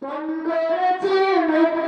Thank you.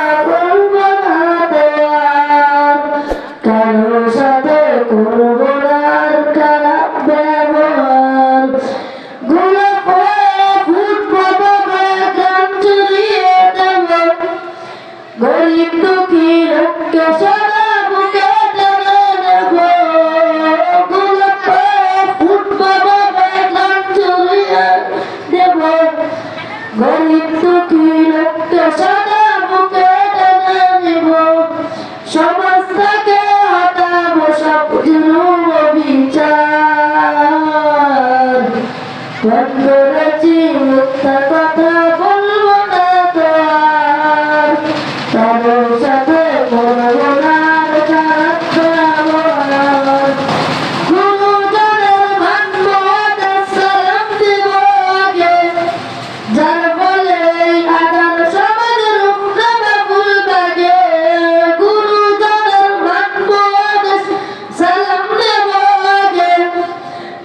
করব না খারাপ ব্যবহার। গুলো পড়ে ফুটবল গান চলিয়ে দেব গরিব দুঃখী লোককে সারা বুকে গরিব দুঃখী লোককে সারা